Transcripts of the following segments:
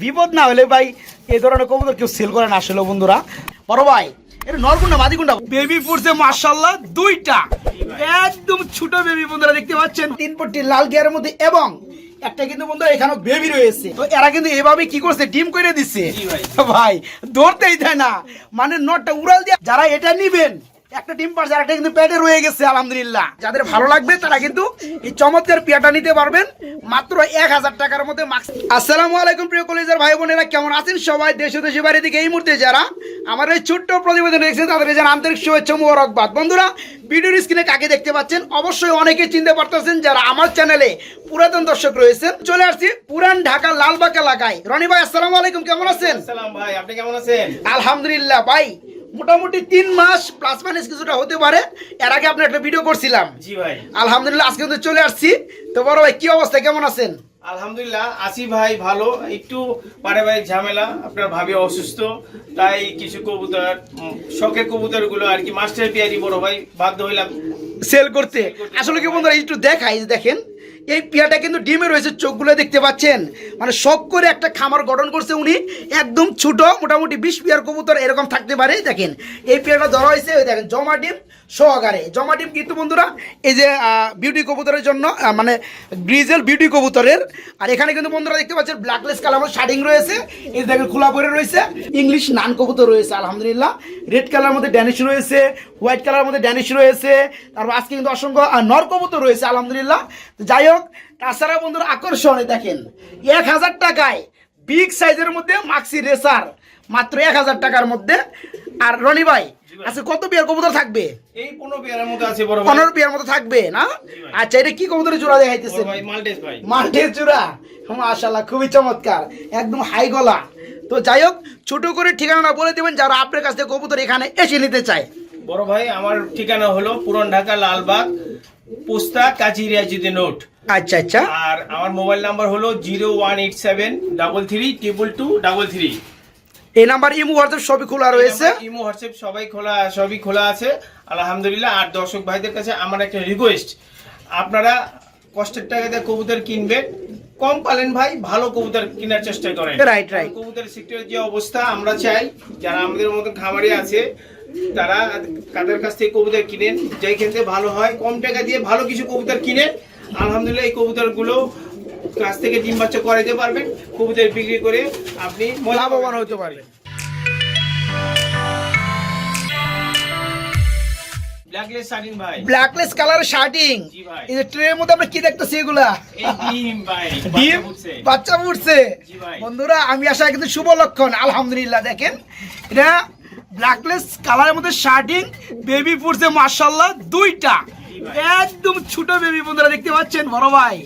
বিপদ না হলে ভাই এই ধরনের কবুতর কেউ সেল করে না আসলে বন্ধুরা। বড় ভাই এটা নরগুন্ডা মাদিগুন্ডা বেবি পড়ছে মার্শাল্লাহ দুইটা। একদম ছোট বেবি বন্ধুরা দেখতে পাচ্ছেন? তিন পট্টি লাল গিয়ারের মধ্যে এবং একটা কিন্তু বন্ধুরা এখানে বেবি রয়েছে। তো এরা কিন্তু এভাবে কি করছে? ডিম করে দিচ্ছে। ভাই ধরতেই দেয় না। মানে নটটা উড়াল দিয়ে যারা এটা নিবেন একটা ডিম পারছে একটা কিন্তু পেটে রয়ে গেছে আলহামদুলিল্লাহ। যাদের ভালো লাগবে তারা কিন্তু এই চমৎকার পিয়াটা নিতে পারবেন। মাত্র এক হাজার টাকার মধ্যে মাস্ক আসসালামু আলাইকুম প্রিয় কলেজের ভাই বোনেরা কেমন আছেন সবাই? দেশ ও দেশের বাইরে দিকে এই মুহূর্তে যারা আমার এই ছোট্ট প্রতিবেদন দেখছেন তাদের যেন আন্তরিক শুভেচ্ছা মোবারকবাদ। বন্ধুরা ভিডিওর স্ক্রিনে কাকে দেখতে পাচ্ছেন অবশ্যই অনেকে চিনতে পারতেছেন যারা আমার চ্যানেলে পুরাতন দর্শক রয়েছেন। চলে আসছি পুরান ঢাকা লালবাগ এলাকায়। রনি ভাই আসসালামু আলাইকুম কেমন আছেন? ভাই আপনি কেমন আছেন? আলহামদুলিল্লাহ ভাই। মোটামুটি তিন মাস প্লাস মাইনাস কিছুটা হতে পারে। এর আগে আপনি একটা ভিডিও করছিলাম। জি ভাই। আলহামদুলিল্লাহ আজকে কিন্তু চলে আসছি। তো বড় ভাই কি অবস্থা? কেমন আছেন? আলহামদুলিল্লাহ আসি ভাই ভালো। একটু পারিবারিক ঝামেলা আপনার ভাবি অসুস্থ। তাই কিছু কবুতর শখের কবুতরগুলো আর কি মাস্টার পিয়ারি বড় ভাই বাধ্য হইলাম। সেল করতে। আসলে কি বন্ধুরা একটু দেখাই দেখেন। এই পিয়াটা কিন্তু ডিমে রয়েছে, চোখগুলো দেখতে পাচ্ছেন। মানে শখ করে একটা খামার গঠন করছে উনি, একদম ছোট, মোটামুটি বিশ পিয়ার কবুতর এরকম থাকতে পারে, দেখেন। এই পিয়াটা ধরা হয়েছে, ওই দেখেন, জমা ডিম সহকারে। জমা ডিম কিন্তু বন্ধুরা, এই যে বিউটি কবুতরের জন্য মানে গ্রিজেল বিউটি কবুতরের। আর এখানে কিন্তু বন্ধুরা দেখতে পাচ্ছেন ব্ল্যাকলেস কালার শার্টিং রয়েছে। এই দেখেন, খোলা পরে রয়েছে। ইংলিশ নান কবুতর রয়েছে, আলহামদুলিল্লাহ। রেড কালার মধ্যে ড্যানিশ রয়েছে হোয়াইট কালার মধ্যে ড্যানিশ রয়েছে। তারপর আজকে কিন্তু অসংখ্য নর কবুতর রয়েছে, আলহামদুলিল্লাহ। যাই হোক তাছাড়া বন্ধুরা আকর্ষণ দেখেন এক হাজার টাকায় বিগ সাইজের মধ্যে মাক্সি রেসার মাত্র এক হাজার টাকার মধ্যে। আর রনি ভাই আজকে কত বিয়ার কবুতর থাকবে? এই পনেরো পিয়ারের মধ্যে আছে বড় ভাই। পনেরো বিয়ার মতো থাকবে না? আচ্ছা এটা কি কবুতরের জোড়া দেখাইতেছে ভাই ভাই। চূড়া? মাশাল্লাহ খুবই চমৎকার একদম হাই গলা। তো যাই হোক ছোট করে ঠিকানা বলে দেবেন যারা আপনার কাছ থেকে কবুতর এখানে এসে নিতে চায়। বড় ভাই আমার ঠিকানা হলো পুরান ঢাকা লালবাগ পোস্তা কাজিরিয়া জিদে নোট। আচ্ছা আচ্ছা। আর আমার মোবাইল নাম্বার হলো zero one eight seven double three triple two double three. এই নাম্বার ইমো হোয়াটসঅ্যাপ সবই খোলা রয়েছে? ইমো হোয়াটসঅ্যাপ সবাই খোলা সবই খোলা আছে। আলহামদুলিল্লাহ আর দর্শক ভাইদের কাছে আমার একটা রিকোয়েস্ট আপনারা কষ্টের টাকাতে কবুতর কিনবেন। কম পালেন ভাই ভালো কবুতর কেনার চেষ্টা করেন। রাইট রাইট কবুতর সেক্টরের যে অবস্থা আমরা চাই যারা আমাদের মতো খামারি আছে তারা তাদের কাছ থেকে কবুতর কিনেন যেখান থেকে ভালো হয় কম টাকা দিয়ে ভালো কিছু কবুতর কিনেন আলহামদুলিল্লাহ এই কবুতরগুলো কাছ থেকে ডিম বাচ্চা করাইতে পারবেন। কবুতর বিক্রি করে আপনি লাভবান হতে পারবেন। ব্ল্যাকলেস শালীন কালার শার্টিং জি ভাই। এই ট্রের মধ্যে আমরা কি দেখতেছি এগুলা? ডিম বাচ্চা উঠছে বন্ধুরা আমি আসা কিন্তু শুভ লক্ষণ। আলহামদুলিল্লাহ দেখেন। এটা ব্ল্যাকলেস কালারের মধ্যে শার্টিং বেবি ফুটছে মার্শাল্লাহ দুইটা। একদম ছোট বেবি বন্ধুরা দেখতে পাচ্ছেন, বড় ভাই।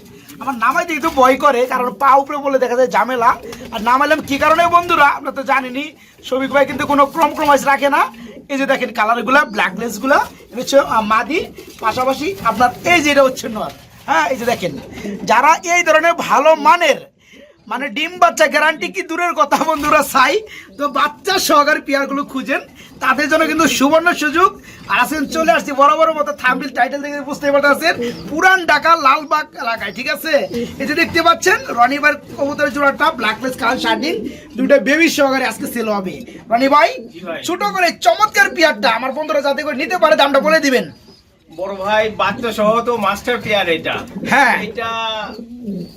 আমার নামাইতে একটু ভয় করে, কারণ পা উপরে বলে দেখা যায় ঝামেলা। আর নামাইলাম কি কারণে বন্ধুরা আপনারা তো জানেনই শফিক ভাই কিন্তু কোনো ক্রম কম্প্রোমাইজ রাখে না। এই যে দেখেন কালারগুলা ব্ল্যাকলেসগুলা এটা হচ্ছে মাদি। পাশাপাশি আপনার এই যে এটা হচ্ছে নর। হ্যাঁ এই যে দেখেন। যারা এই ধরনের ভালো মানের মানে ডিম বাচ্চা গ্যারান্টি কি দূরের কথা বন্ধুরা চাই তো বাচ্চা সহকারী পেয়ারগুলো খুঁজেন। তাদের জন্য কিন্তু সুবর্ণ সুযোগ। আর আসেন চলে আসছি বড় বড় মতো থাম্বিল টাইটেল দেখে বুঝতে পারতেছেন পুরান ঢাকা লালবাগ এলাকায় ঠিক আছে? এই যে দেখতে পাচ্ছেন রনিবার কবুতরের জোড়াটা ব্ল্যাকলেস কাল শার্টিং দুইটা বেবি সহকারে আজকে সেল হবে। রনি ভাই। ছোট করে চমৎকার পেয়ারটা আমার বন্ধুরা যাতে করে নিতে পারে দামটা বলে দিবেন। বড় ভাই বাচ্চা সহ তো মাস্টার পেয়ার এটা। হ্যাঁ। এটা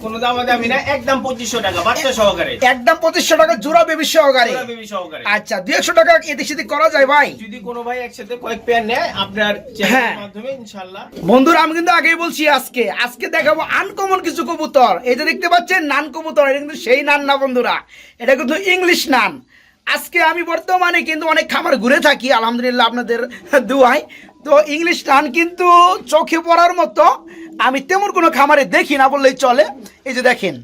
কোনো দাম দামি না একদম পঁচিশশো টাকা বাচ্চা সহকারে। একদম পঁচিশশো টাকা জোড়া বেবি সহকারে। বেবি সহকারে। আচ্ছা টাকা এদিক সেদিক করা যায় ভাই? যদি কোনো ভাই একসাথে কয়েক পেয়ার নেয় আপনার হ্যাঁ। মাধ্যমে ইনশাল্লাহ। বন্ধুরা আমি কিন্তু আগেই বলছি আজকে। আজকে দেখাবো আনকমন কিছু কবুতর। এই যে দেখতে পাচ্ছেন নান কবুতর এটা কিন্তু সেই নান না বন্ধুরা। এটা কিন্তু ইংলিশ নান। আজকে আমি বর্তমানে কিন্তু অনেক খামার ঘুরে থাকি আলহামদুলিল্লাহ আপনাদের দুয়াই তো ইংলিশ নান কিন্তু চোখে পড়ার মতো। আমি তেমন কোনো খামারে দেখি না বললেই চলে। এই যে দেখেন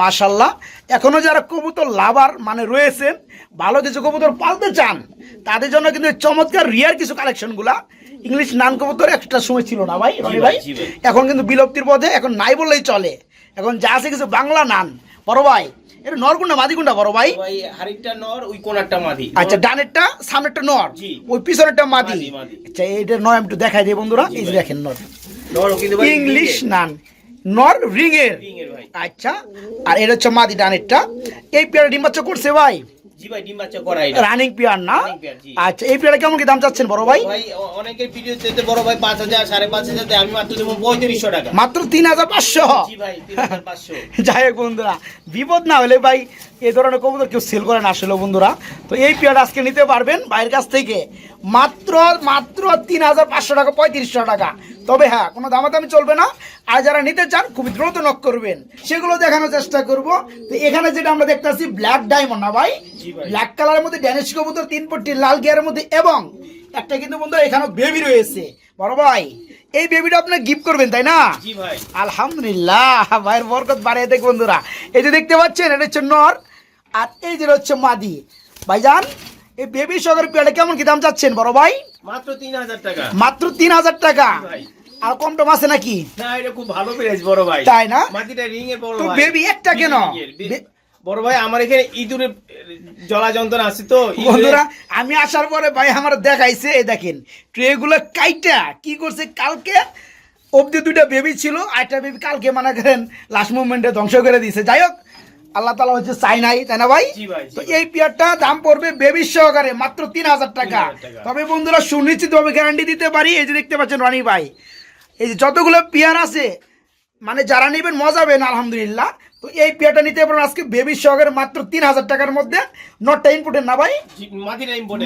মাশাল্লাহ এখনও যারা কবুতর লাভার মানে রয়েছেন ভালো কিছু কবুতর পালতে চান তাদের জন্য কিন্তু চমৎকার রিয়ার কিছু কালেকশনগুলা ইংলিশ নান কবুতর একটা সময় ছিল না ভাই রনি ভাই। এখন কিন্তু বিলুপ্তির পথে এখন নাই বললেই চলে। এখন যা আছে কিছু বাংলা নান। বড় ভাই এটা নরকুন্ডা মাদিকুন্ডা বড় ভাই? ভাই হারিকটা নর ওই কোনারটা মাদি। আচ্ছা ডানেরটা সামনেরটা নর? ওই পিছনেরটা মাদি? মাদি, মাদি। আচ্ছা এটা নয় আমি একটু দেখাই দিই বন্ধুরা। এই যে দেখেন নর। নর ইংলিশ নান। নর রিং এর আচ্ছা আর এটা হচ্ছে মাদি ডানেরটা। এই পেয়ারা ডিম বাচ্চা করছে ভাই। জি ভাই ডিম বাচ্চা করাই রানিং পেয়ার না? Running pair, জি। আচ্ছা এই কেমন কি দাম চাচ্ছেন বড় ভাই? ভাই অ- ভিডিও দিতে বড় ভাই পাঁচ হাজার সাড়ে পাঁচ হাজার দেয়, আমি মাত্র দেবো পঁয়ত্রিশশো টাকা। মাত্র জি ভাই যাই হোক বন্ধুরা বিপদ না হলে ভাই এই ধরনের কবুতর কেউ সেল আসলে বন্ধুরা। তো এই পেয়ার আজকে নিতে পারবেন বাইরের কাছ থেকে মাত্র মাত্র তিন হাজার পাঁচশো টাকা পঁয়ত্রিশশো টাকা। তবে হ্যাঁ কোনো দামাদামি চলবে না। আর যারা নিতে চান খুবই দ্রুত নক করবেন। সেগুলো দেখানোর চেষ্টা করব। তো এখানে যেটা আমরা দেখতে পাচ্ছি ব্ল্যাক ডায়মন্ড না ভাই? ব্ল্যাক কালারের মধ্যে ড্যানিশ কবুতর তিন পট্টি লাল গিয়ারের মধ্যে এবং একটা কিন্তু বন্ধু এখানে বেবি রয়েছে। বড় ভাই এই বেবিটা আপনি গিফট করবেন তাই না? জি ভাই। আলহামদুলিল্লাহ ভাইয়ের বরকত বাড়িয়ে দেখ বন্ধুরা। এই যে দেখতে পাচ্ছেন এটা হচ্ছে নর আর এই যে হচ্ছে মাদি। ভাইজান এই বেবি সগর পেয়ারে কেমন কি দাম চাচ্ছেন বড় ভাই? মাত্র তিন হাজার টাকা। মাত্র তিন হাজার টাকা। আর কম টম আছে নাকি? না এটা খুব ভালো পেরেছ বড় ভাই। তাই না? মাটিটা রিং এর বড় ভাই। baby একটা কেন? বড় ভাই আমার এখানে ইঁদুরের জলা যন্ত্রণা আছে তো বন্ধুরা আমি আসার পরে ভাই আমার দেখাইছে এই দেখেন ট্রেগুলো কাইটা কি করছে কালকে অবধি দুইটা বেবি ছিল আর একটা বেবি কালকে মনে করেন লাস্ট মুভমেন্টে ধ্বংস করে দিয়েছে। যাই হোক আল্লাহ তালা হচ্ছে চাই নাই তাই না ভাই? তো এই পেয়ারটা দাম পড়বে বেবি সহকারে মাত্র তিন হাজার টাকা। তবে বন্ধুরা সুনিশ্চিতভাবে গ্যারান্টি দিতে পারি এই যে দেখতে পাচ্ছেন রানী ভাই। এই যে যতগুলো পেয়ার আছে মানে যারা নেবেন মজাবেন আলহামদুলিল্লাহ। তো এই পেয়ারটা নিতে পারেন আজকে বেবি সহকারে মাত্র তিন হাজার টাকার মধ্যে নটটা ইনপুটের না ভাই?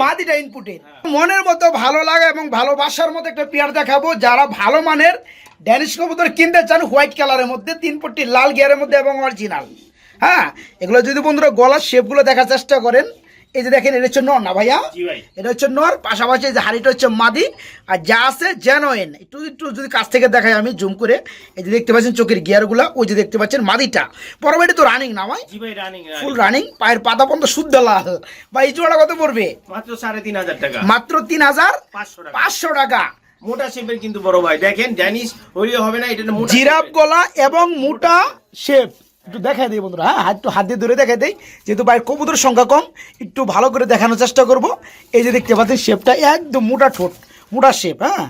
মাদিটা ইনপুটের মনের মতো ভালো লাগা এবং ভালোবাসার মতো একটা পেয়ার দেখাবো। যারা ভালো মানের ড্যানিশ কবুতর কিনতে চান হোয়াইট কালারের মধ্যে তিন পট্টি লাল গিয়ারের মধ্যে এবং অরিজিনাল হ্যাঁ এগুলো যদি বন্ধুরা গলার শেপগুলো দেখার চেষ্টা করেন এই যে দেখেন এটা হচ্ছে নর না ভাইয়া? এটা হচ্ছে নর পাশাপাশি এই যে হাড়িটা হচ্ছে মাদি আর যা আছে জেনোয়েন একটু একটু যদি কাছ থেকে দেখাই আমি জুম করে। এই যে দেখতে পাচ্ছেন চোখের গিয়ারগুলো ওই যে দেখতে পাচ্ছেন মাদিটা। পরবর্তী তো রানিং না ভাই? ফুল রানিং পায়ের পাতা পর্যন্ত শুদ্ধ লাল। বা এই জোড়া কত পড়বে? মাত্র সাড়ে তিন হাজার টাকা। মাত্র তিন হাজার পাঁচশো টাকা। মোটা শেপের কিন্তু বড় ভাই। দেখেন জানিস হইলে হবে না এটা জিরাফ গলা এবং মোটা শেপ একটু দেখাই দিই বন্ধুরা হ্যাঁ? একটু হাত দিয়ে ধরে দেখাই দিই। যেহেতু বাইরের কবুতর সংখ্যা কম, একটু ভালো করে দেখানোর চেষ্টা করব। এই যে দেখতে পাচ্ছেন শেপটা একদম মোটা ঠোঁট, মোটা শেপ হ্যাঁ?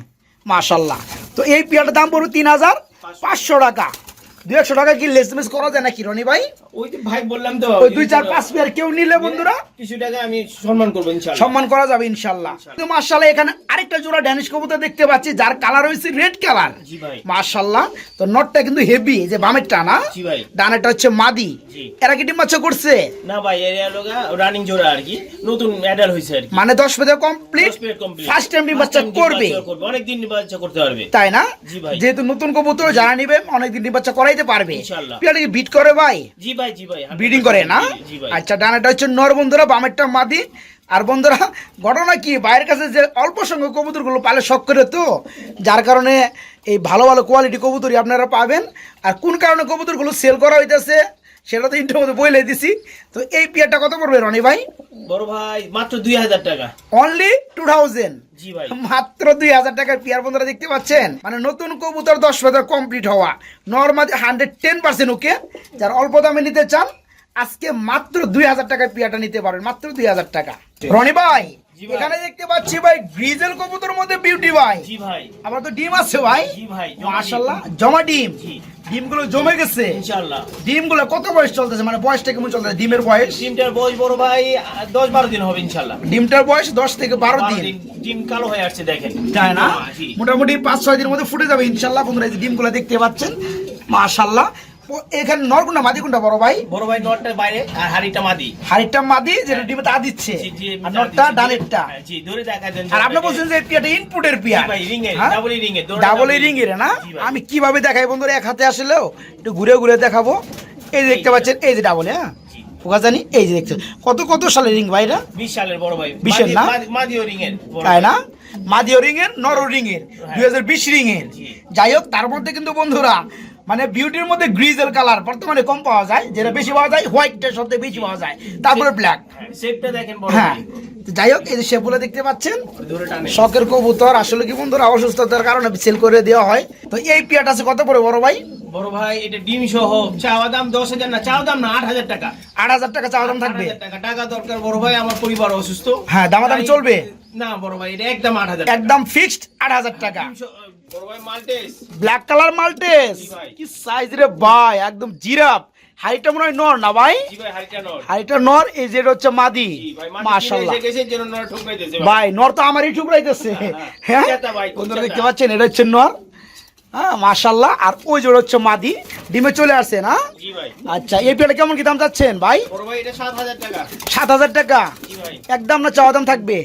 মাশাল্লাহ তো এই পেয়ারটার দাম পড়বে তিন হাজার পাঁচশো টাকা। দু একশো টাকা কি লেস মেস করা যায় নাকি, রনি ভাই? ওই তো ভাই বললাম তো দুই চার পাঁচ পেয়ার কেউ নিলে বন্ধুরা? কিছু টাকা আমি সম্মান করব ইনশাআল্লাহ সম্মান করা যাবে ইনশাল্লাহ। মার্শাল্লাহ এখানে আরেকটা জোড়া ড্যানিশ কবুতর দেখতে পাচ্ছি যার কালার হয়েছে রেড কালার মার্শাল্লাহ তো নটটা কিন্তু হেভি যে বামেরটা না? জি ডানেরটা হচ্ছে মাদি। এরা কি ডিম বাচ্চা করছে? না ভাই এরিয়া লোগা রানিং জোড়া আর কি নতুন অ্যাডাল হয়েছে আর মানে দশ পেতে কমপ্লিট। ফার্স্ট টাইম ডিম বাচ্চা করবে। করতে পারবে। তাই না? যেহেতু নতুন কবুতর যারা নিবে অনেকদিন ডিম বাচ্চা করাইতে পারবে। কি বিট করে ভাই? জি ভাই জি ভাই ব্রিডিং করে না? আচ্ছা ডানাটা হচ্ছে নর বন্ধুরা বামেরটা মাদি। আর বন্ধুরা ঘটনা কি? বাইরের কাছে যে অল্প সংখ্যক কবুতরগুলো পালে শখ করে তো যার কারণে এই ভালো ভালো কোয়ালিটি কবুতরই আপনারা পাবেন। আর কোন কারণে কবুতরগুলো সেল করা হইতেছে? সেটা তো ইন্টার মধ্যে বইলে দিছি। তো এই পিয়ারটা কত পড়বে রনি ভাই? বড় ভাই মাত্র দুই হাজার টাকা। অনলি টু থাউজেন্ড জি ভাই। মাত্র দুই হাজার টাকার পিয়ার বন্ধুরা দেখতে পাচ্ছেন? মানে নতুন কবুতর দশ হাজার কমপ্লিট হওয়া। Normally hundred ten percent okay যারা অল্প দামে নিতে চান আজকে মাত্র দুই হাজার টাকার পিয়াটা নিতে পারবেন মাত্র দুই হাজার টাকা। রনি ভাই। এখানে দেখতে পাচ্ছি ভাই গ্রিজেল কবুতর মধ্যে বিউটি ভাই। জি ভাই। আবার তো ডিম আছে ভাই। জি ভাই। মাশাল্লাহ জমা ডিম। ডিমগুলো জমে গেছে। ইনশাআল্লাহ। ডিমগুলো কত বয়স চলতেছে? মানে বয়সটা কেমন চলতেছে? ডিমের বয়স? ডিমটার বয়স বড় ভাই আহ, দশ বারো দিন হবে ইনশাআল্লাহ। ডিমটার বয়স দশ থেকে বারো বারো দিন। দিন। ডিম কালো হয়ে আসছে দেখেন। তাই না? মোটামুটি পাঁচ ছয় দিনের মধ্যে ফুটে যাবে ইনশাল্লাহ বন্ধুরা এই ডিমগুলো দেখতে পাচ্ছেন মাশাল্লাহ ও- এখানে নরকুন্ডা মাদি কোনটা বড় ভাই? বড় ভাই নটটা বাইরে আর হাড়িটা মাদি। হাড়িটা মাদি যেটা ডিমে তা দিচ্ছে। আর জি, ডানেরটা হ্যাঁ, জি ধরে দেখা দেন আর আপনি বলছেন যে পিয়াটা ইনপুটের পিয়া ভাই, ring এর, double ring এর, ডাবল রিং এর না? আমি কীভাবে দেখাই বন্ধুরা? এক হাতে আসলেও একটু ঘুরে ঘুরে দেখাবো। এই যে দেখতে পাচ্ছেন এই যে ডাবল হ্যাঁ। জানি এই যে দেখছেন কত কত সালের রিং ভাইরা বিশ সালের বড় ভাই। বিশের মাদি- না? মাদিও রিং এর তাই না? মাদিও রিং এর নর রিং এর হ্যাঁ। দুই হাজার বিশ রিং এর যাই হোক তার মধ্যে কিন্তু বন্ধুরা মানে বিউটির মধ্যে গ্রিজের কালার বর্তমানে কম পাওয়া যায় যেটা বেশি পাওয়া যায় হোয়াইটটা সবথেকে বেশি পাওয়া যায় তারপরে ব্ল্যাক হ্যাঁ, শেপটা দেখেন যাই হোক এই যে শেপগুলো দেখতে পাচ্ছেন শখের কবুতর আসলে কি বন্ধুরা অসুস্থতার কারণে সেল করে দেওয়া হয়। তো এই পিয়াটা আছে কত পড়ে বড় ভাই? বড় ভাই এটা ডিম সহ চাওয়া দাম দশ হাজার না চাওয়া দাম না আট হাজার টাকা। আট হাজার টাকা চাওয়া দাম থাকবে? টাকা টাকা দরকার বড় ভাই আমার পরিবার অসুস্থ। হ্যাঁ, দামাদামি চলবে? না বড় ভাই এটা একদম আট হাজার একদম ফিক্সড আট হাজার টাকা। Black colour Maltese. কি সাইজ রে ভাই একদম জিরাফ। হাইটা মনে হয় নর না ভাই? হাইটা নর। এই যে হচ্ছে মাদি। জি ভাই নর তো আমারই ঠুকরাইতেছে। হ্যাঁ, হ্যাঁ। বন্ধুরা দেখতে পাচ্ছেন এটা হচ্ছে নর। হ্যাঁ মাশাল্লাহ আর ওই জোড় হচ্ছে মাদি ডিমে চলে আসছে না জি ভাই। আচ্ছা এই পেয়ারটা কেমন কি দাম চাচ্ছেন ভাই? সাত হাজার টাকা। একদম না চাওয়া দাম থাকবে?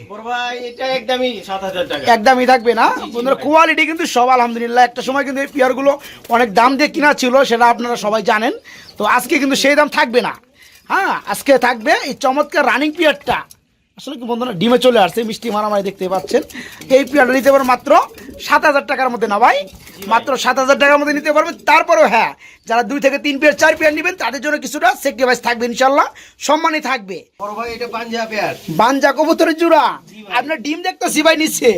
একদমই থাকবে না? বন্ধুরা কোয়ালিটি কিন্তু সব আলহামদুলিল্লাহ। একটা সময় কিন্তু এই পেয়ারগুলো অনেক দাম দিয়ে কিনা ছিল সেটা আপনারা সবাই জানেন। তো আজকে কিন্তু সেই দাম থাকবে না। হ্যাঁ আজকে থাকবে এই চমৎকার রানিং পিয়ারটা আসলে কি বন্ধুরা ডিমে চলে আসছে মিষ্টি মারামারি দেখতে পাচ্ছেন। এই পিয়ারটা নিতে পারবেন মাত্র সাত হাজার টাকার মধ্যে না ভাই? মাত্র সাত হাজার টাকার মধ্যে নিতে পারবেন তারপরেও হ্যাঁ যারা দুই থেকে তিন পেয়ার চার পেয়ার নেবেন তাদের জন্য কিছুটা সেক্রিফাইস থাকবে ইনশাল্লাহ সম্মানই থাকবে। বাঞ্জা কবুতরের জোড়া। আপনার ডিম দেখতেছি ভাই নিচ্ছে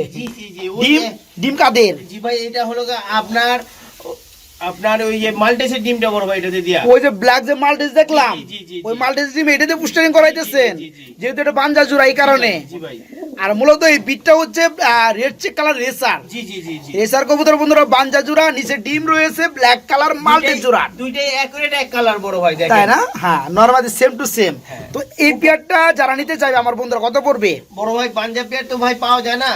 ডিম ডিম কাদের? জি ভাই এটা হলো আপনার আপনার ওই যে মাল্টেসের ডিমটা বড় ভাই এটাতে দিয়া ওই যে ব্ল্যাক যে মাল্টেজ দেখলাম ওই জি। মাল্টেজ ডিম এটাতে পুস্টারিং করাইতেছেন। যেহেতু এটা বাঞ্জা জোড়া এই কারণে আর মূলত এই বিটটা হচ্ছে রেড চেক কালার রেসার জি জি জি জি রেসার কবুতর বন্ধুরা বাঞ্জা জোড়া নিচে ডিম রয়েছে ব্ল্যাক কালার মাল্টেজ জোড়া দুইটাই অ্যাকুরেট এক কালার বড় ভাই দেখেন তাই না হ্যাঁ নর্মালি সেম টু সেম হ্যাঁ। তো এই পেয়ারটা যারা নিতে চাইবে আমার বন্ধুরা কত পড়বে বড় ভাই পাঞ্জাব পেয়ার তো ভাই পাওয়া যায় না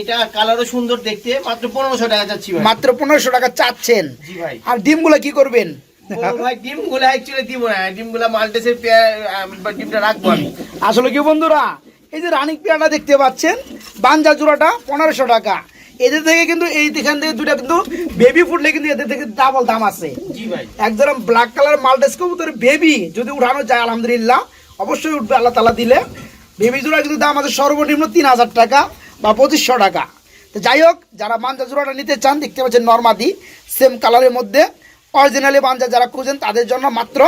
এটা কালারও সুন্দর দেখতে মাত্র পনেরোশো টাকা ভাই। মাত্র পনেরোশো টাকা চাচ্ছেন? আর ডিমগুলো কি করবেন? আসলে কি বন্ধুরা এই যে রানিক দেখতে পাচ্ছেন বাঞ্জা জোড়াটা পনেরোশো টাকা। এদের থেকে কিন্তু এই এখান থেকে দুটা কিন্তু বেবি ফুটলে কিন্তু এদের থেকে ডাবল দাম আছে। একদম ব্ল্যাক কালার মাল্টেস কবুতর বেবি যদি উঠানো যায় আলহামদুলিল্লাহ অবশ্যই উঠবে আল্লাহ তালা দিলে। বেবি জোড়া কিন্তু দাম আছে সর্বনিম্ন তিন হাজার টাকা। বা পঁচিশশো টাকা। তো যাই হোক, যারা মাঞ্জা জোড়াটা নিতে চান, দেখতে পাচ্ছেন নর্মাদি সেম কালারের মধ্যে। অরিজিনালি মাঞ্জা যারা খুঁজেন, তাদের জন্য মাত্র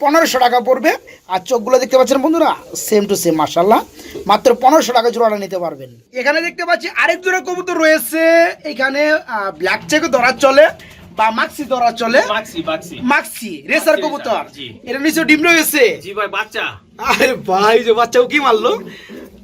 পনেরোশো টাকা পড়বে। আর চোখগুলো দেখতে পাচ্ছেন বন্ধুরা সেম টু সেম মার্শাল্লাহ মাত্র পনেরোশো টাকা জোড়াটা নিতে পারবেন। এখানে দেখতে পাচ্ছি আরেক জোড়া কবুতর রয়েছে। এখানে ব্ল্যাক চেকও ধরার চলে। বা মাক্সি ধরা চলে। মাক্সি মাক্সি। মাক্সি রেসার কবুতর। এটা নিচে ডিম রয়েছে? জি ভাই বাচ্চা। আরে ভাই যে বাচ্চাও কি মারলো?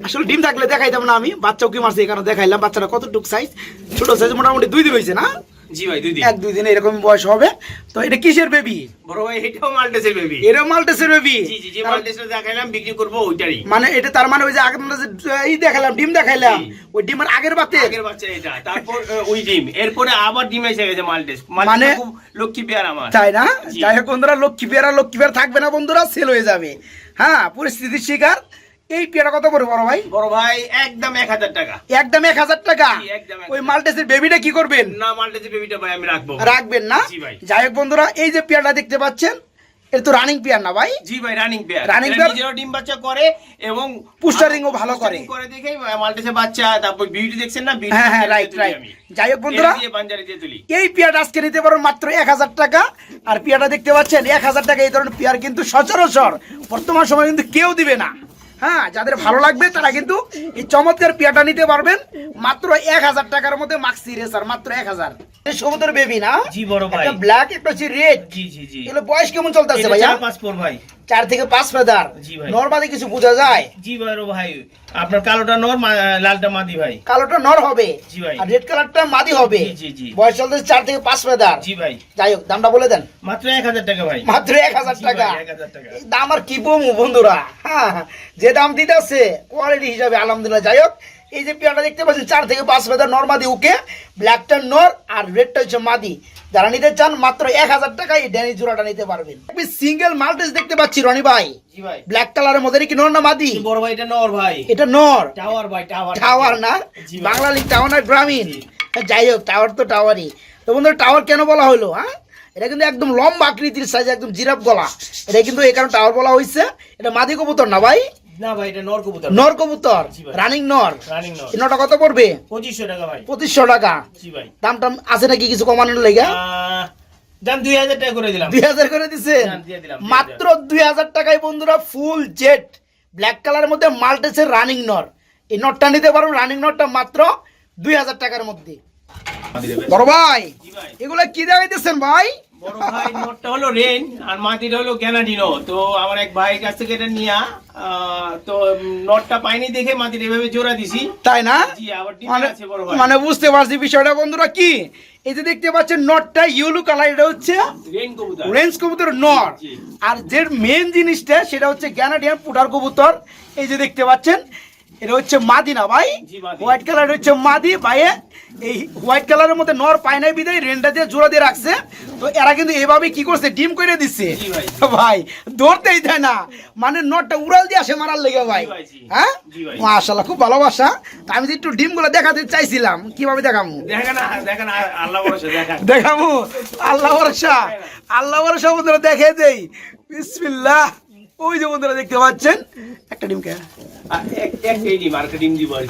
আসলে ডিম থাকলে দেখাইতাম না আমি বাচ্চাও কি মারছে এখানে দেখাইলাম বাচ্চাটা কতটুক সাইজ ছোট সাইজ মোটামুটি দুই দিন হয়েছে না? জি ভাই দুই দিন। এক দুই দিন এরকম বয়স হবে। তো এটা কিসের বেবি বড় ভাই এটাও মাল্টেসের বেবি এটা মাল্টেসের বেবি জি জি যে মাল্টেসটা দেখাইলাম বিক্রি করব ওইটারই। মানে এটা তার মানে ওই যে আগে আমরা যে ই দেখালাম ডিম দেখাইলাম ওই ডিমের আগের বাতে? আগের বাচ্চা এটা। তারপর ওই ডিম। এরপরে আবার ডিম এসে গেছে মাল্টেস। মানে- মানে লক্ষ্মী পেয়ার আমার। তাই না? যাই হোক বন্ধুরা লক্ষ্মী পেয়ারা লক্ষ্মী পেয়ারা থাকবে না বন্ধুরা সেল হয়ে যাবে। হ্যাঁ পরিস্থিতির শিকার। এই পেয়ারা কত পড়বে বড় ভাই? বড় ভাই একদম এক হাজার টাকা। একদম এক হাজার টাকা? ওই মাল্টেসের বেবিটা কি করবেন? না মাল্টেসের বেবিটা ভাই আমি রাখব। রাখবেন না? যাই হোক বন্ধুরা এই যে পেয়ারটা দেখতে পাচ্ছেন এটা তো রানিং পেয়ার না ভাই? জি ভাই রানিং পেয়ার। Running pair? নিজেরও ডিম বাচ্চা করে এবং ভালো করে। দেখেই বাচ্চা তারপর বিউটি দেখছেন না হ্যাঁ হ্যাঁ রাইট রাইট যাই হোক বন্ধুরা এই পেয়ারটা আজকে নিতে পারো মাত্র এক হাজার টাকা। আর পেয়ারটা দেখতে পাচ্ছেন এক হাজার টাকা এই ধরনের পেয়ার কিন্তু সচরাচর বর্তমান সময় কিন্তু কেউ দিবে না। হ্যাঁ যাদের ভালো লাগবে তারা কিন্তু এই চমৎকার পেয়াটা নিতে পারবেন। মাত্র এক হাজার টাকার মধ্যে মাক্সি রেসার মাত্র এক হাজার। সমুদ্র বেবি না? জি বড় ভাই। একটা ব্ল্যাক একটা হচ্ছে রেড জি জি জি। এগুলো বয়স কেমন চলতেছে এটা ভাইয়া? চার পাঁচ পর ভাই। চার থেকে পাঁচ ফেদার জি ভাই। নর্মালি কিছু বোঝা যায়। জি বড় ভাই। আপনার কালোটা নর লালটা মাদি ভাই। কালোটা নর হবে। জি ভাই। আর রেড কালারটা মাদি হবে। জি, জি। বয়স চলতেছে চার থেকে পাঁচ মেদার জি ভাই। যাই হোক দামটা বলে দেন। মাত্র এক হাজার টাকা ভাই। মাত্র এক হাজার টাকা। 1000 টাকা। এই দাম আর কি বমু বন্ধুরা? হ্যাঁ যে দাম দিতেছে কোয়ালিটি হিসাবে আলহামদুলিল্লাহ। যাই হোক এই যে পেয়ারটা দেখতে পাচ্ছেন চার থেকে পাঁচ ফেদার নর মাদি ওকে? ব্ল্যাকটা নর আর রেডটা হচ্ছে মাদি। যারা নিতে চান মাত্র এক হাজার টাকায় এই ড্যানি জোড়াটা নিতে পারবেন। সিঙ্গেল মাল্টেস দেখতে পাচ্ছি রনি ভাই। ব্ল্যাক কালারের মধ্যে কি নর না মাদি? বড় ভাই এটা নর ভাই। এটা নর। টাওয়ার ভাই টাওয়ার টাওয়ার না? বাংলা লিগ টাওয়ার না গ্রামীণ। যাই হোক টাওয়ার তো টাওয়ারই তো টাওয়ার কেন বলা হলো হ্যাঁ? এটা কিন্তু একদম লম্বা আকৃতির সাইজ একদম জিরাফ গলা। এটা কিন্তু এই কারণে টাওয়ার বলা হয়েছে এটা মাদি কবুতর না ভাই? না ভাই এটা নর কবুতর। নর কবুতর? রানিং নর? রানিং নর। নটা কত পড়বে? টাকা ভাই। পঁচিশশো টাকা। জি ভাই। দাম টাম আছে নাকি কিছু কমানোর লেগে? দাম টাকা করে দিলাম। করে দিয়ে মাত্র দুই হাজার টাকায় বন্ধুরা ফুল জেট। ব্ল্যাক কালারের মধ্যে মাল্টেসের রানিং নর। এই নটটা নিতে পারো রানিং নটটা মাত্র দুই হাজার টাকার মধ্যে। বড় ভাই এগুলা কি দেখাইতেছেন ভাই? বড় ভাই নটটা হলো রেন আর মাটিটা হলো গ্যানাডিনো তো আমার এক ভাইয়ের কাছ থেকে এটা নিয়া তো নটটা পাইনি দেখে মাটির এভাবে জোড়া দিছি। তাই না? মানে মানে বুঝতে পারছি বিষয়টা বন্ধুরা কি? এই যে দেখতে পাচ্ছেন নটটা ইয়েলো কালার এটা হচ্ছে রেঞ্জ কবুতর। নট। আর যে মেন জিনিসটা সেটা হচ্ছে গ্যানাডিয়ান পুটার কবুতর। এই যে দেখতে পাচ্ছেন এটা হচ্ছে মাদি না ভাই? হোয়াইট কালার হচ্ছে মাদি। ভাইয়ে এই হোয়াইট কালারের মধ্যে নর পায় নাই বিদায় রেন্ডা দিয়ে জোড়া দিয়ে রাখছে। তো এরা কিন্তু এভাবে কি করছে? ডিম করে দিচ্ছে। ভাই। ভাই ধরতেই দেয় না। মানে নটটা উড়াল দিয়ে আসে মারার লেগে ভাই। ভাই। হ্যাঁ? মাশাল্লাহ খুব ভালোবাসা। তা আমি যে একটু ডিমগুলো দেখাতে চাইছিলাম কীভাবে দেখামু দেখামু আল্লাহ ভরসা আল্লাহ ভরসা। বন্ধুরা দেখে দেই। বিসমিল্লাহ। ওই যে বন্ধুরা দেখতে পাচ্ছেন? একটা ডিম কে?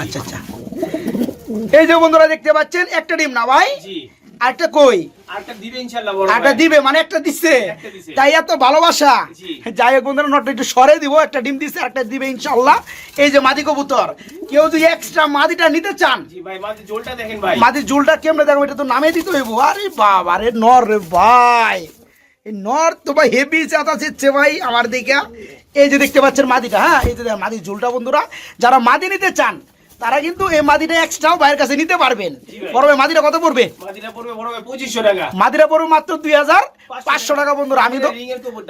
আচ্ছা আচ্ছা। এই যে বন্ধুরা দেখতে পাচ্ছেন একটা ডিম না ভাই? আরেকটা কই? দিবে মানে একটা দিচ্ছে তাই এত ভালোবাসা। যাই হোক বন্ধুরা নটটা একটু সরে দিব একটা ডিম দিচ্ছে একটা দিবে ইনশাল্লাহ এই যে মাদি কবুতর কেউ যদি এক্সট্রা মাদিটা নিতে চান জোলটা মাদির ঝুলটা কেমনে দেখো এটা তো নামে দিতে হইব। আরে বাবা রে নর রে ভাই। এই নর তো ভাই হেভি ভাই আমার দিকে। এই যে দেখতে পাচ্ছেন মাদিটা হ্যাঁ? এই যে মাদির ঝুলটা বন্ধুরা যারা মাদি নিতে চান তারা কিন্তু এই মাদিটা এক্সট্রাও ভাইয়ের কাছে নিতে পারবেন। বড় ভাই। মাদিটা কত পড়বে? মাদিটা পড়বে বড় ভাই টাকা। মাদিরা পড়বে মাত্র দুই হাজার পাঁচশো টাকা বন্ধুরা। আমি তো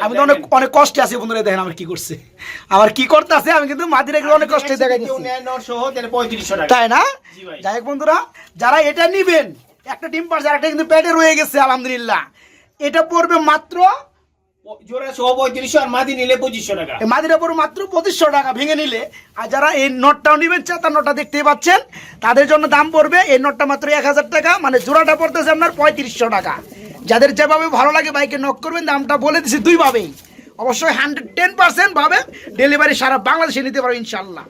আমি তো অনেক অনেক কষ্টে আছি বন্ধুরা দেখেন আমার কি করছে। আমার কি করতে আছে আমি কিন্তু মাদিরা এগুলো অনেক কষ্টে পঁয়ত্রিশশো টাকা। তাই না? যাই হোক বন্ধুরা যারা এটা নিবেন একটা ডিম পারছে একটা কিন্তু পেটে রয়ে গেছে আলহামদুলিল্লাহ। এটা পড়বে মাত্র মাদি নিলে পঁচিশশো টাকা। এই মাদিরা পড়বে মাত্র পঁচিশশো টাকা ভেঙে নিলে আর যারা এই নোটটাও নেবেন নোটটা দেখতেই পাচ্ছেন তাদের জন্য দাম পড়বে এই নোটটা মাত্র এক হাজার টাকা মানে জোড়াটা পড়তেছে আপনার পঁয়ত্রিশশো টাকা। যাদের যেভাবে ভালো লাগে বাইকে নক করবেন দামটা বলে দিচ্ছি দুইভাবেই। অবশ্যই হান্ড্রেড টেন পার্সেন্ট ভাবে ডেলিভারি সারা বাংলাদেশে নিতে পারবে ইনশাল্লাহ।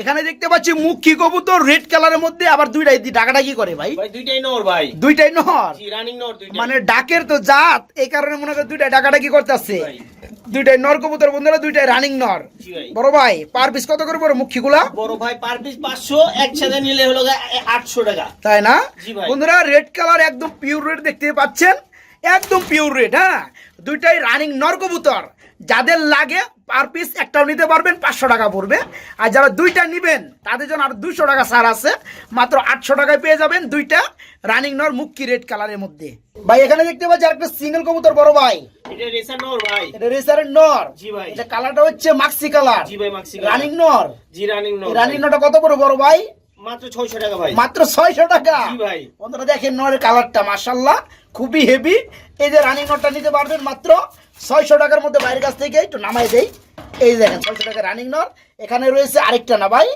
এখানে দেখতে পাচ্ছি মুখী কবুতর রেড কালারের মধ্যে আবার দুইটাই ডাকাটা কি করে ভাই। দুইটাই নর ভাই। দুইটাই নর? দুইটাই মানে ডাকের তো জাত এই কারণে মনে করে দুইটা ডাকাটা কি করতেছে দুইটাই নর কবুতর বন্ধুরা দুইটাই রানিং নর। জি ভাই। বড় ভাই পার পিস কত করে পড়ে মুখীগুলা? বড় ভাই পার পিস পাঁচশো একসাথে নিলে হলো আটশো টাকা। তাই না? জি ভাই। বন্ধুরা রেড কালার একদম পিওর রেড দেখতে পাচ্ছেন। একদম পিওর রেড হ্যাঁ? দুইটাই রানিং নর কবুতর। যাদের লাগে পার পিস একটাও নিতে পারবেন পাঁচশো টাকা পড়বে। আর যারা দুইটা নিবেন তাদের জন্য আর দুশো টাকা ছাড় আছে। মাত্র আটশো টাকায় পেয়ে যাবেন দুইটা রানিং নর মুক্কি রেড কালারের মধ্যে। ভাই এখানে দেখতে পাচ্ছি একটা সিঙ্গেল কবুতর বড় ভাই। এটা রেসার নর ভাই। এটা রেসারের নর। জি ভাই। এটা কালারটা হচ্ছে মাক্সি কালার জি ভাই মাক্সি রানিং নর। জি রানিং নর রানিং নরটা কত করে বড় ভাই? মাত্র ছয়শো টাকা ভাই। মাত্র ছয়শো টাকা। জি ভাই। বন্ধুরা দেখেন নরের কালারটা মাসাল্লাহ খুবই হেভি এই যে রানিং নটটা নিতে পারবেন মাত্র ছয়শো টাকার মধ্যে বাইরের কাছ থেকে একটু নামাই দেই। এই দেখেন ছয়শো টাকা রানিং নর এখানে রয়েছে আরেকটা না ভাই?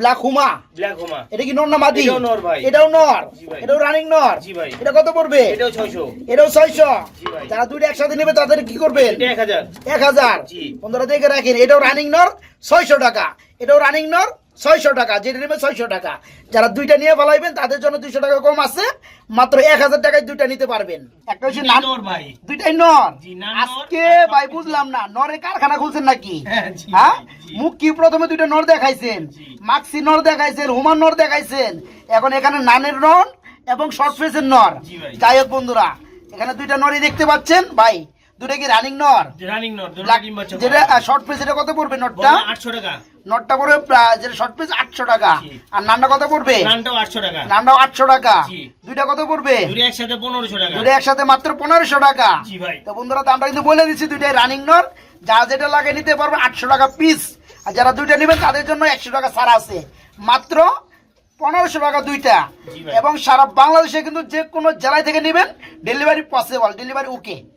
ব্ল্যাক হুমা। ব্ল্যাক হোমা। এটা কি নর না মাদি? এটাও নর ভাই। এটাও নর। এটাও রানিং নর জি ভাই। এটা কত পড়বে? এটাও ছয়শো। এটাও ছয়শো। জি ভাই। যারা দুইটা একসাথে নেবে তাদের কি করবেন? এক হাজার। এক হাজার। জি। বন্ধুরা দেখে রাখেন এটাও রানিং নর ছয়শো টাকা। এটাও রানিং নর ছয়শো টাকা যেটা নেবে ছয়শো টাকা। যারা দুইটা নিয়ে ফেলাইবেন তাদের জন্য দুইশো টাকা কম আছে মাত্র এক হাজার টাকায় দুইটা নিতে পারবেন। একটা হচ্ছে নান নর ভাই? দুইটাই নর। আজকে ভাই বুঝলাম না নরের কারখানা খুলছেন নাকি? হ্যাঁ, হ্যাঁ। মুখ কি প্রথমে দুইটা নর দেখাইছেন? মাক্সি নর দেখাইছেন হুমান নর দেখাইছেন। এখন এখানে নানের নর এবং শর্ট ফেসের নর। যাই হোক বন্ধুরা এখানে দুইটা নরই দেখতে পাচ্ছেন ভাই। দুইটা কি রানিং নর? রানিং নর দুটো যেটা শর্ট পিস এটা কত পড়বে নটটা? আটশো টাকা। নটটা পড়বে প্রা- যেটা শর্ট পিস আটশো টাকা। আর নানটা কত পড়বে? রানটাও আটশো টাকা। নানটাও আটশো টাকা। দুইটা কত পড়বে? দুটো একসাথে পনেরোশো টাকা। দুটো একসাথে মাত্র পনেরোশো টাকা। তো বন্ধুরা দামটা কিন্তু বলে দিচ্ছি দুইটাই রানিং নর যা যেটা লাগে নিতে পারবে আটশো টাকা পিস আর যারা দুইটা নেবেন তাদের জন্য একশো টাকা ছাড় আছে। মাত্র পনেরোশো টাকা দুইটা। এবং সারা বাংলাদেশে কিন্তু যে কোনো জেলায় থেকে নেবেন ডেলিভারি পসিবল ডেলিভারি ওকে